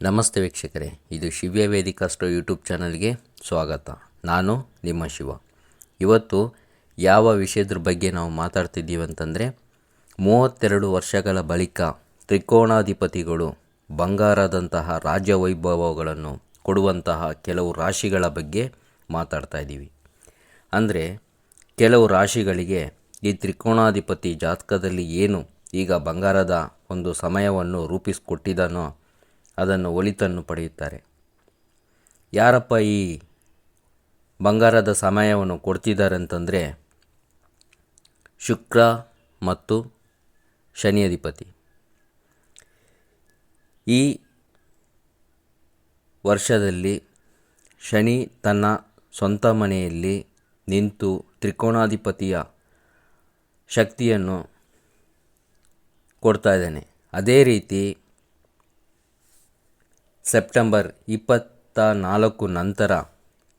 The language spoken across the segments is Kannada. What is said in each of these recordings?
ನಮಸ್ತೆ ವೀಕ್ಷಕರೇ, ಇದು ಶಿವ್ಯ ವೇದಿಕಾಸ್ಟ್ರೋ ಯೂಟ್ಯೂಬ್ ಚಾನಲ್ಗೆ ಸ್ವಾಗತ. ನಾನು ನಿಮ್ಮ ಶಿವ. ಇವತ್ತು ಯಾವ ವಿಷಯದ್ರ ಬಗ್ಗೆ ನಾವು ಮಾತಾಡ್ತಿದ್ದೀವಿ ಅಂತಂದರೆ, ಮೂವತ್ತೆರಡು ವರ್ಷಗಳ ಬಳಿಕ ತ್ರಿಕೋಣಾಧಿಪತಿಗಳು ಬಂಗಾರದಂತಹ ರಾಜ್ಯ ವೈಭವಗಳನ್ನು ಕೊಡುವಂತಹ ಕೆಲವು ರಾಶಿಗಳ ಬಗ್ಗೆ ಮಾತಾಡ್ತಾ ಇದ್ದೀವಿ. ಅಂದರೆ, ಕೆಲವು ರಾಶಿಗಳಿಗೆ ಈ ತ್ರಿಕೋಣಾಧಿಪತಿ ಜಾತಕದಲ್ಲಿ ಏನು ಈಗ ಬಂಗಾರದ ಒಂದು ಸಮಯವನ್ನು ರೂಪಿಸಿಕೊಟ್ಟಿದ್ದಾನೋ ಅದನ್ನು ಒಳಿತನ್ನು ಪಡೆಯುತ್ತಾರೆ. ಯಾರಪ್ಪ ಈ ಬಂಗಾರದ ಸಮಯವನ್ನು ಕೊಡ್ತಿದ್ದಾರೆ ಅಂತಂದರೆ ಶುಕ್ರ ಮತ್ತು ಶನಿ ಅಧಿಪತಿ ಈ ವರ್ಷದಲ್ಲಿ ಶನಿ ತನ್ನ ಸ್ವಂತ ಮನೆಯಲ್ಲಿ ನಿಂತು ತ್ರಿಕೋಣಾಧಿಪತಿಯ ಶಕ್ತಿಯನ್ನು ಕೊಡ್ತಾ ಇದ್ದಾನೆ. ಅದೇ ರೀತಿ ಸೆಪ್ಟೆಂಬರ್ ಇಪ್ಪತ್ತ ನಾಲ್ಕು ನಂತರ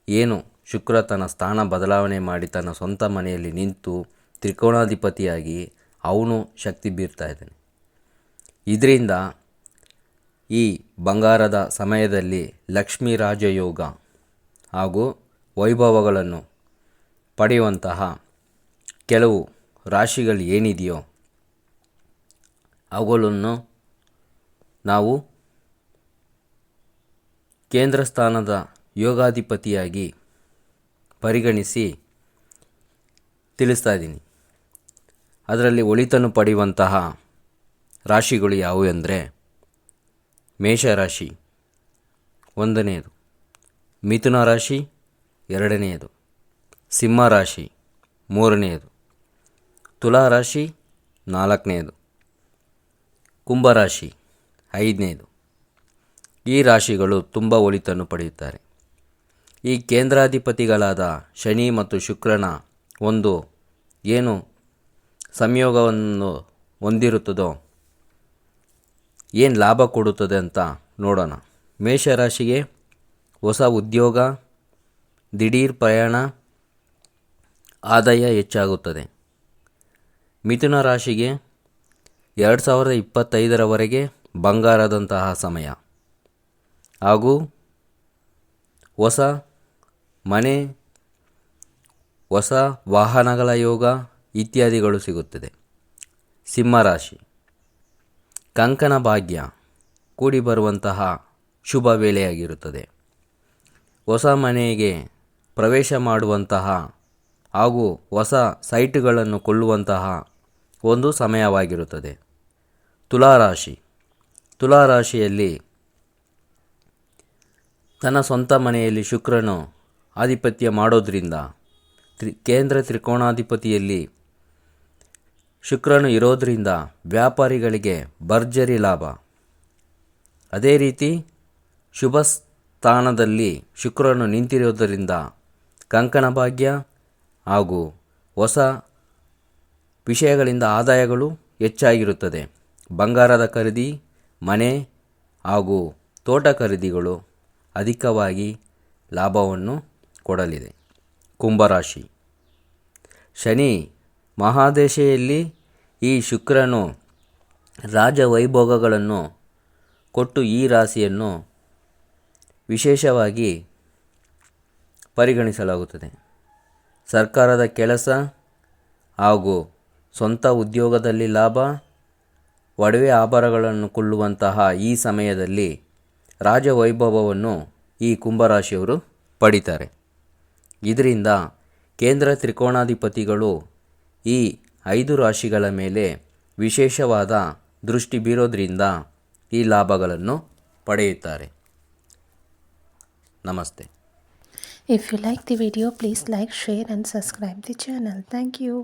ಏನು ಶುಕ್ರ ತನ್ನ ಸ್ಥಾನ ಬದಲಾವಣೆ ಮಾಡಿ ತನ್ನ ಸ್ವಂತ ಮನೆಯಲ್ಲಿ ನಿಂತು ತ್ರಿಕೋಣಾಧಿಪತಿಯಾಗಿ ಅವನು ಶಕ್ತಿ ಬೀರ್ತಾ ಇದ್ದಾನೆ. ಇದರಿಂದ ಈ ಬಂಗಾರದ ಸಮಯದಲ್ಲಿ ಲಕ್ಷ್ಮೀ ರಾಜಯೋಗ ಹಾಗೂ ವೈಭವಗಳನ್ನು ಪಡೆಯುವಂತಹ ಕೆಲವು ರಾಶಿಗಳು ಏನಿದೆಯೋ ಅವುಗಳನ್ನು ನಾವು ಕೇಂದ್ರ ಸ್ಥಾನದ ಯೋಗಾಧಿಪತಿಯಾಗಿ ಪರಿಗಣಿಸಿ ತಿಳಿಸ್ತಾ ಇದ್ದೀನಿ. ಅದರಲ್ಲಿ ಒಳಿತನ್ನು ಪಡೆಯುವಂತಹ ರಾಶಿಗಳು ಯಾವುವು ಅಂದರೆ ಮೇಷರಾಶಿ ಒಂದನೆಯದು. ಮಿಥುನ ರಾಶಿ ಎರಡನೆಯದು. ಸಿಂಹ ರಾಶಿ ಮೂರನೆಯದು. ತುಲಾ ರಾಶಿ ನಾಲ್ಕನೆಯದು. ಕುಂಭರಾಶಿ ಐದನೇದು ಈ ರಾಶಿಗಳು ತುಂಬ ಒಳಿತನ್ನು ಪಡೆಯುತ್ತಾರೆ. ಈ ಕೇಂದ್ರಾಧಿಪತಿಗಳಾದ ಶನಿ ಮತ್ತು ಶುಕ್ರನ ಒಂದು ಏನು ಸಂಯೋಗವನ್ನು ಹೊಂದಿರುತ್ತದೋ, ಏನು ಲಾಭ ಕೊಡುತ್ತದೆ ಅಂತ ನೋಡೋಣ. ಮೇಷರಾಶಿಗೆ ಹೊಸ ಉದ್ಯೋಗ, ದಿಢೀರ್ ಪ್ರಯಾಣ, ಆದಾಯ ಹೆಚ್ಚಾಗುತ್ತದೆ. ಮಿಥುನ ರಾಶಿಗೆ ಎರಡು ಸಾವಿರದ ಇಪ್ಪತ್ತೈದರವರೆಗೆ ಬಂಗಾರದಂತಹ ಸಮಯ. ಹಾಗೂ ಹೊಸ ಮನೆ, ಹೊಸ ವಾಹನಗಳ ಯೋಗ ಇತ್ಯಾದಿಗಳು ಸಿಗುತ್ತದೆ. ಸಿಂಹರಾಶಿ ಕಂಕಣ ಭಾಗ್ಯ ಕೂಡಿ ಬರುವಂತಹ ಶುಭ ವೇಳೆಯಾಗಿರುತ್ತದೆ. ಹೊಸ ಮನೆಗೆ ಪ್ರವೇಶ ಮಾಡುವಂತಹ ಹಾಗೂ ಹೊಸ ಸೈಟ್ಗಳನ್ನು ಕೊಳ್ಳುವಂತಹ ಒಂದು ಸಮಯವಾಗಿರುತ್ತದೆ. ತುಲಾರಾಶಿ. ತುಲಾರಾಶಿಯಲ್ಲಿ ತನ್ನ ಸ್ವಂತ ಮನೆಯಲ್ಲಿ ಶುಕ್ರನು ಆಧಿಪತ್ಯ ಮಾಡೋದ್ರಿಂದ ತ್ರಿ, ಕೇಂದ್ರ ತ್ರಿಕೋಣಾಧಿಪತಿಯಲ್ಲಿ ಶುಕ್ರನು ಇರೋದರಿಂದ ವ್ಯಾಪಾರಿಗಳಿಗೆ ಭರ್ಜರಿ ಲಾಭ. ಅದೇ ರೀತಿ ಶುಭ ಸ್ಥಾನದಲ್ಲಿ ಶುಕ್ರನು ನಿಂತಿರೋದರಿಂದ ಕಂಕಣ ಭಾಗ್ಯ ಹಾಗೂ ಹೊಸ ವಿಷಯಗಳಿಂದ ಆದಾಯಗಳು ಹೆಚ್ಚಾಗಿರುತ್ತದೆ. ಬಂಗಾರದ ಖರೀದಿ, ಮನೆ ಹಾಗೂ ತೋಟ ಖರೀದಿಗಳು ಅಧಿಕವಾಗಿ ಲಾಭವನ್ನು ಕೊಡಲಿದೆ. ಕುಂಭರಾಶಿ. ಶನಿ ಮಹಾದೇಶೆಯಲ್ಲಿ ಈ ಶುಕ್ರನು ರಾಜವೈಭೋಗಗಳನ್ನು ಕೊಟ್ಟು ಈ ರಾಶಿಯನ್ನು ವಿಶೇಷವಾಗಿ ಪರಿಗಣಿಸಲಾಗುತ್ತದೆ. ಸರ್ಕಾರದ ಕೆಲಸ ಹಾಗೂ ಸ್ವಂತ ಉದ್ಯೋಗದಲ್ಲಿ ಲಾಭ, ಒಡವೆ ಆಭರಣಗಳನ್ನು ಕೊಳ್ಳುವಂತಹ ಈ ಸಮಯದಲ್ಲಿ ರಾಜವೈಭವವನ್ನು ಈ ಕುಂಭರಾಶಿಯವರು ಪಡಿತಾರೆ. ಇದರಿಂದ ಕೇಂದ್ರ ತ್ರಿಕೋಣಾಧಿಪತಿಗಳು ಈ ಐದು ರಾಶಿಗಳ ಮೇಲೆ ವಿಶೇಷವಾದ ದೃಷ್ಟಿ ಬೀರೋದ್ರಿಂದ ಈ ಲಾಭಗಳನ್ನು ಪಡೆಯುತ್ತಾರೆ. ನಮಸ್ತೆ. If you like the video please like share and subscribe the channel thank you.